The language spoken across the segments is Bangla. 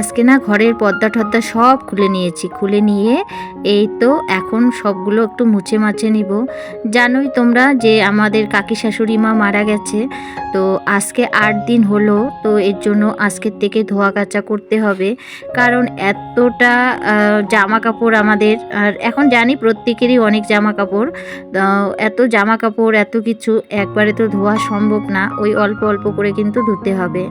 আজকে না ঘরের পর্দা টর্দা সব খুলে নিয়েছি। খুলে নিয়ে এই তো এখন সবগুলো একটু মুছে মাছে নিব। জানোই তোমরা যে আমাদের কাকি শাশুড়ি মা মারা গেছে, তো আজকে আট দিন হলো, তো এর জন্য আজকের থেকে ধোয়া কাচা করতে হবে। কারণ এতটা জামা কাপড় আমাদের, আর এখন জানি প্রত্যেকেরই অনেক জামা কাপড় এত জামা কাপড় এত কিছু, একবারে তো ধোয়া সম্ভব না, ওই অল্প অল্প করে কিন্তু ধুতে হবে।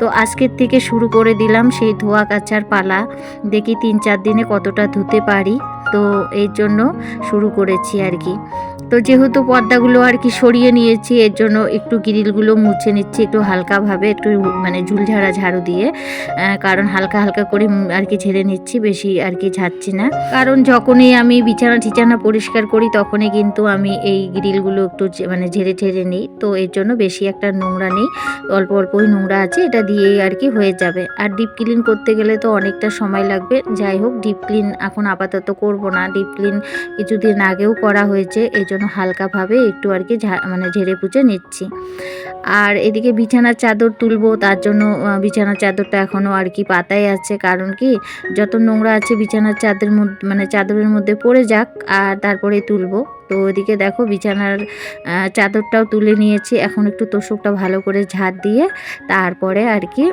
তো আজকের থেকে শুরু করে দিলাম সেই ধোয়া কাচার পালা, দেখি তিন চার দিনে কতটা ধুতে পারি। তো এর জন্য শুরু করেছি আর কি। তো যেহেতু পর্দাগুলো আর কি সরিয়ে নিয়েছি, এর জন্য একটু গ্রিলগুলো মুছে নিচ্ছি একটু হালকাভাবে, একটু মানে ঝুলঝাড়া ঝাড়ু দিয়ে। কারণ হালকা হালকা করে আর কি ঝেড়ে নিচ্ছি, বেশি আর কি ঝাড়ছি না। কারণ যখনই আমি বিছানা টিছানা পরিষ্কার করি, তখনই কিন্তু আমি এই গ্রিলগুলো একটু মানে ঝেড়ে ঝেড়ে নিই। তো এর জন্য বেশি একটা নোংরা নেই, অল্প অল্পই নোংরা আছে, এটা দিয়েই আর কি হয়ে যাবে। আর ডিপ ক্লিন করতে গেলে তো অনেকটা সময় লাগবে। যাই হোক, ডিপ ক্লিন এখন আপাতত করব না। ডিপ ক্লিন কিছুদিন আগেও করা হয়েছে এই জন্য হালকাভাবে একটু আর কি মানে ঝেড়ে পুচে নিচ্ছি। আর এদিকে বিছানার চাদর তুলবো, তার জন্য বিছানার চাদরটা এখনও আর কি পাতায় আছে। কারণ কি, যত নোংরা আছে বিছানার চাদর মানে চাদরের মধ্যে পড়ে যাক, আর তারপরে তুলবো। তো ওদিকে দেখো বিছানার চাদরটাও তুলে নিয়েছি। এখন একটু তোষকটা ভালো করে ঝাড় দিয়ে তারপরে আর কি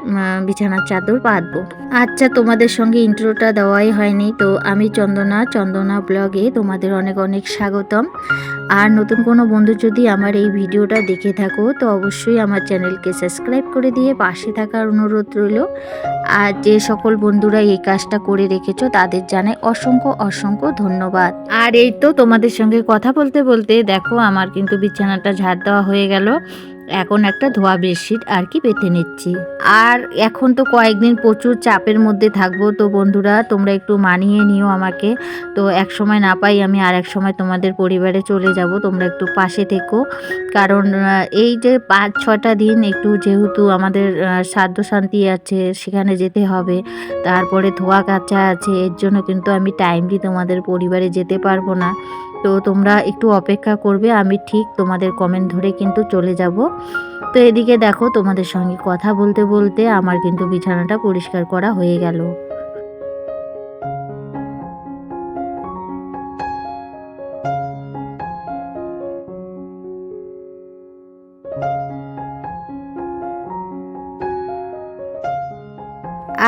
বিছানার চাদর পাতবো আচ্ছা তোমাদের সঙ্গে ইন্ট্রোটা দেওয়াই হয়নি। তো আমি চন্দনা চন্দনা ব্লগে তোমাদের অনেক অনেক স্বাগতম। আর নতুন কোনো বন্ধু যদি আমার এই ভিডিওটা দেখে থাকো, তো অবশ্যই আমার চ্যানেলকে সাবস্ক্রাইব করে দিয়ে পাশে থাকার অনুরোধ রইল। আর যে সকল বন্ধুরা এই কাজটা করে রেখেছো, তাদের জানাই অসংখ্য অসংখ্য ধন্যবাদ। আর এই তো তোমাদের সঙ্গে কথা বলতে বলতে দেখো আমার কিন্তু বিছানাটা ঝাড় দেওয়া হয়ে গেল। এখন একটা ধোয়া বেডশিট আর কি পেতে নিচ্ছি। আর এখন তো কয়েকদিন প্রচুর চাপের মধ্যে থাকব তো বন্ধুরা, তোমরা একটু মানিয়ে নিও আমাকে। তো এক সময় না পাই আমি আর এক সময় তোমাদের পরিবারে চলে যাব, তোমরা একটু পাশে থেকো। কারণ এই যে পাঁচ ছটা দিন একটু যেহেতু আমাদের শ্রাদ্ধ শান্তি আছে, সেখানে যেতে হবে। তারপরে ধোয়া কাচা আছে, এর জন্য কিন্তু আমি টাইমলি তোমাদের পরিবারে যেতে পারব না। তো তোমরা একটু অপেক্ষা করবে, আমি ঠিক তোমাদের কমেন্ট ধরে কিন্তু চলে যাব। তো এদিকে দেখো তোমাদের সঙ্গে কথা বলতে বলতে আমার কিন্তু বিছানাটা পরিষ্কার করা হয়ে গেল।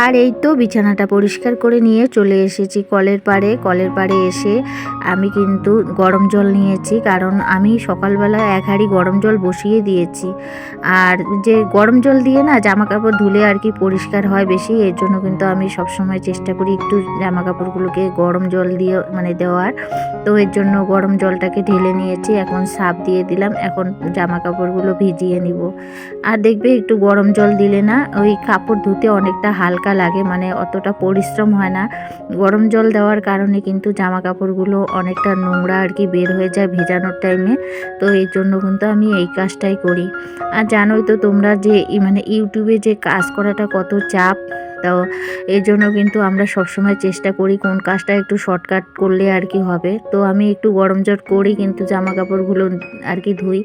আর এই তো বিছানাটা পরিষ্কার করে নিয়ে চলে এসেছি কলের পাড়ে। কলের পাড়ে এসে আমি কিন্তু গরম জল নিয়েছি, কারণ আমি সকালবেলা এক হাঁড়ি গরম জল বসিয়ে দিয়েছি। আর যে গরম জল দিয়ে না জামা কাপড় ধুলে আর কি পরিষ্কার হয় বেশি, এর জন্য কিন্তু আমি সবসময় চেষ্টা করি একটু জামা কাপড়গুলোকে গরম জল দিয়ে মানে দেওয়ার। তো এর জন্য গরম জলটাকে ঢেলে নিয়েছি, এখন সাপ দিয়ে দিলাম, এখন জামা কাপড়গুলো ভিজিয়ে নিব। আর দেখবে একটু গরম জল দিলে না ওই কাপড় ধুতে অনেকটা হালকা লাগে মানে অতটা পরিশ্রম হয় না। গরম জল দেওয়ার কারণে কিন্তু জামা কাপড়গুলো অনেকটা নোংরা আর কি বের হয়ে যায় ভেজানোর টাইমে তো এই জন্য কিন্তু আমি এই কাজটাই করি। আর জানোই তো তোমরা যে মানে ইউটিউবে যে কাজ করাটা কত চাপ তো এই জন্য কিন্তু আমরা সবসময় চেষ্টা করি কোন কাজটা একটু শর্টকাট করলে আর কি হবে। তো আমি একটু গরম জল করি কিন্তু জামা কাপড়গুলো আর কি ধুই।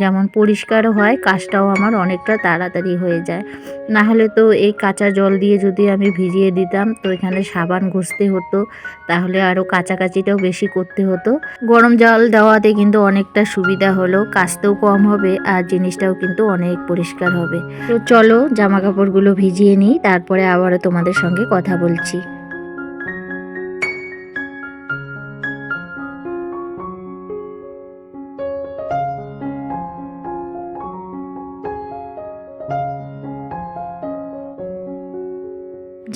যেমন পরিষ্কারও হয়, কাজটাও আমার অনেকটা তাড়াতাড়ি হয়ে যায়। না হলে তো এই কাঁচা জল দিয়ে যদি আমি ভিজিয়ে দিতাম, তো এখানে সাবান ঘষতে হতো, তাহলে আরও কাচাকাচিটাও বেশি করতে হতো। গরম জল দেওয়াতে কিন্তু অনেকটা সুবিধা হলো কাচতেও কম হবে আর জিনিসটাও কিন্তু অনেক পরিষ্কার হবে। তো চলো জামা কাপড়গুলো ভিজিয়ে নিই তারপরে আবারও তোমাদের সঙ্গে কথা বলছি।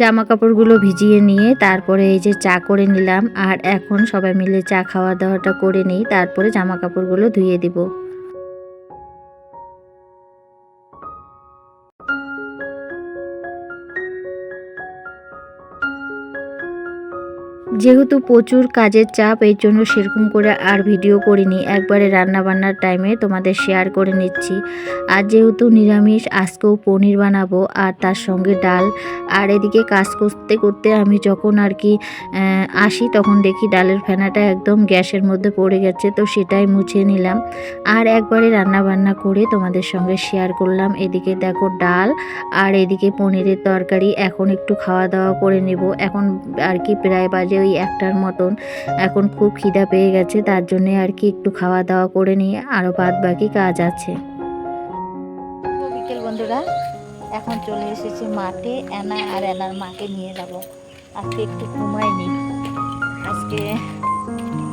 জামা কাপড়গুলো ভিজিয়ে নিয়ে তারপরে এই যে চা করে নিলাম, আর এখন সবাই মিলে চা খাওয়া দাওয়াটা করে নিই, তারপরে জামা কাপড়গুলো ধুয়ে দিব। যেহেতু প্রচুর কাজের চাপ এই জন্য সেরকম করে আর ভিডিও করিনি। একবারে রান্না বান্নার টাইমে তোমাদের শেয়ার করে নিচ্ছি। আর যেহেতু নিরামিষ, আজকেও পনির বানাবো আর তার সঙ্গে ডাল। আর এদিকে কাজ করতে করতে আমি যখন আর কি আসি তখন দেখি ডালের ফেনাটা একদম গ্যাসের মধ্যে পড়ে গেছে, তো সেটাই মুছে নিলাম। আর একবারে রান্না বান্না করে তোমাদের সঙ্গে শেয়ার করলাম। এদিকে দেখো ডাল আর এদিকে পনিরের তরকারি। এখন একটু খাওয়া দাওয়া করে নেব। এখন আর কি প্রায় বাজে ওই একটার মতন। এখন খুব খিদা পেয়ে গেছে, তার জন্যে আর কি একটু খাওয়া দাওয়া করে নিয়ে আরও বাদ বাকি কাজ আছে। বিকেল বন্ধুরা, এখন চলে এসেছি মাঠে এনা আর এনার মাকে নিয়ে যাব। আজকে একটু ঘুমাইনি। আজকে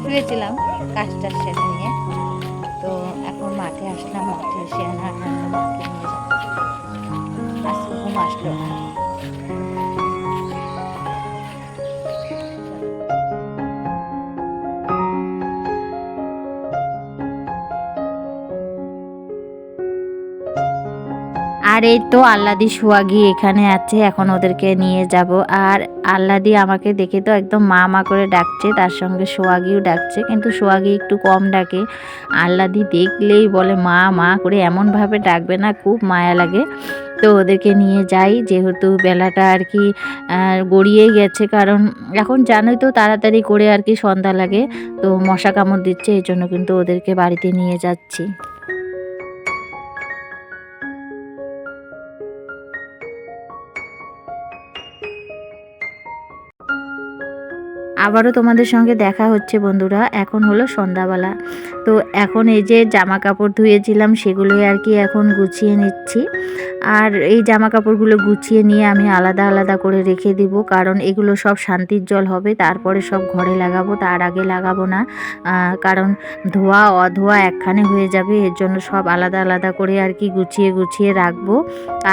শুয়েছিলাম কাজটা সেরে নিয়ে। তো এখন মাঠে আসলাম, মাঠে এসে এনা আর মাকে নিয়ে যাব। আজকে ঘুম আসলো আর এই তো আল্লাদি সোয়াগি এখানে আছে, এখন ওদেরকে নিয়ে যাব। আর আল্লাদি আমাকে দেখে তো একদম মা মা করে ডাকছে, তার সঙ্গে সোয়াগিও ডাকছে, কিন্তু সোয়াগি একটু কম ডাকে। আল্লাদি দেখলেই বলে, মা মা করে এমনভাবে ডাকবে না, খুব মায়া লাগে। তো ওদেরকে নিয়ে যাই, যেহেতু বেলাটা আর কি গড়িয়ে গেছে, কারণ এখন জানোই তো তাড়াতাড়ি করে আর কি সন্ধ্যা লাগে, তো মশা কামড় দিচ্ছে, এই জন্য কিন্তু ওদেরকে বাড়িতে নিয়ে যাচ্ছি। আবারও তোমাদের সঙ্গে দেখা হচ্ছে বন্ধুরা। এখন হলো সন্ধ্যাবেলা। তো এখন এই যে জামা কাপড় ধুয়েছিলাম সেগুলোই আর কি এখন গুছিয়ে নিচ্ছি। আর এই জামা কাপড়গুলো গুছিয়ে নিয়ে আমি আলাদা আলাদা করে রেখে দিব, কারণ এগুলো সব শান্তির জল হবে, তারপরে সব ঘরে লাগাবো, তার আগে লাগাবো না। কারণ ধোয়া, অধোয়া একখানে হয়ে যাবে, এর জন্য সব আলাদা আলাদা করে আর কি গুছিয়ে গুছিয়ে রাখব।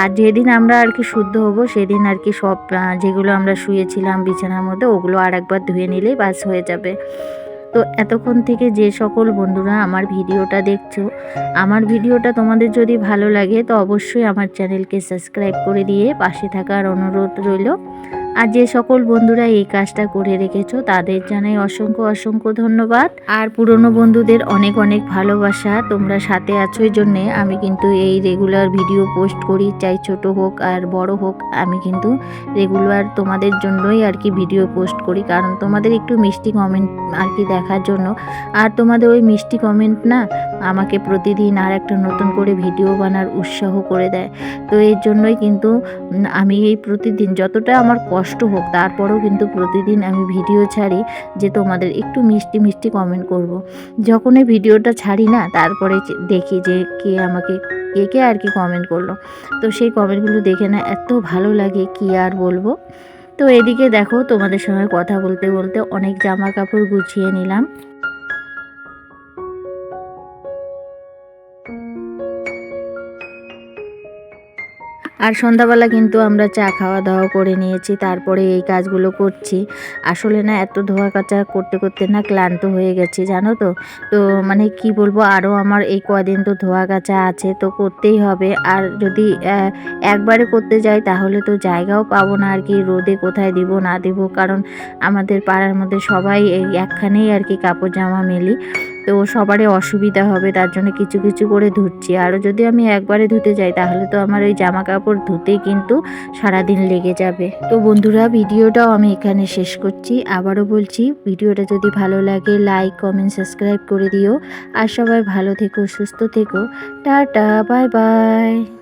আর যেদিন আমরা আর কি শুদ্ধ হব, সেদিন আর কি সব যেগুলো আমরা শুয়েছিলাম বিছানার মধ্যে, ওগুলো আর একবার ধুয়ে নিলেই বাস হয়ে যাবে। তো এতক্ষণ থেকে যে সকল বন্ধুরা আমার ভিডিওটা দেখছ, আমার ভিডিওটা তোমাদের যদি ভালো লাগে তো অবশ্যই আমার চ্যানেলকে সাবস্ক্রাইব করে দিয়ে পাশে থাকার অনুরোধ রইল। আর যে সকল বন্ধুরা এই কাজটা করে রেখেছো, তাদের জানাই অসংখ্য অসংখ্য ধন্যবাদ। আর পুরনো বন্ধুদের অনেক অনেক ভালোবাসা, তোমরা সাথে আছো জন্যে। আমি কিন্তু এই রেগুলার ভিডিও পোস্ট করি, চাই ছোট হোক আর বড় হোক। আমি কিন্তু রেগুলার তোমাদের জন্যই আর কি ভিডিও পোস্ট করি, কারণ তোমাদের একটু মিষ্টি কমেন্ট আর কি দেখার জন্য। আর তোমাদের ওই মিষ্টি কমেন্ট না, আমাকে প্রতিদিন আর একটা নতুন করে ভিডিও বানার উৎসাহ করে দেয়। তো এর জন্যই কিন্তু আমি এই প্রতিদিন যতটা আমার কষ্ট হোক, তারপরেও কিন্তু প্রতিদিন আমি ভিডিও ছাড়ি যে তোমাদের একটু মিষ্টি মিষ্টি কমেন্ট করব। যখন এই ভিডিওটা ছাড়ি না, তারপরে দেখি যে কে আমাকে, কে কে আর কি কমেন্ট করল। তো সেই কমেন্টগুলো দেখে না এত ভালো লাগে, কি আর বলব? তো এদিকে দেখো তোমাদের সঙ্গে কথা বলতে বলতে অনেক জামা কাপড় গুছিয়ে নিলাম। আর সন্ধ্যাবেলা কিন্তু আমরা চা খাওয়া দাওয়া করে নিয়েছি, তারপরে এই কাজগুলো করছি। আসলে না, এত ধোয়া কাচা করতে করতে না ক্লান্ত হয়ে গেছি, জানো তো? তো মানে কি বলব, আরও আমার এই কদিন তো ধোয়া কাচা আছে, তো করতেই হবে। আর যদি একবারে করতে যাই, তাহলে তো জায়গাও পাবো না আর কি, রোদে কোথায় দিব, না দিব? কারণ আমাদের পাড়ার মধ্যে সবাই এই একখানেই আর কি কাপড় জামা মেলি। তো সবারই অসুবিধা হবে, তার জন্য কিছু কিছু করে ধুচ্ছি। আরও যদি আমি একবারে ধুতে যাই, তাহলে তো আমার ওই জামা কাপড় ধুতেই কিন্তু সারাদিন লেগে যাবে। তো বন্ধুরা, ভিডিওটাও আমি এখানে শেষ করছি। আবারও বলছি, ভিডিওটা যদি ভালো লাগে লাইক কমেন্ট সাবস্ক্রাইব করে দিও। আর সবাই ভালো থেকো, সুস্থ থেকো। Tata bye bye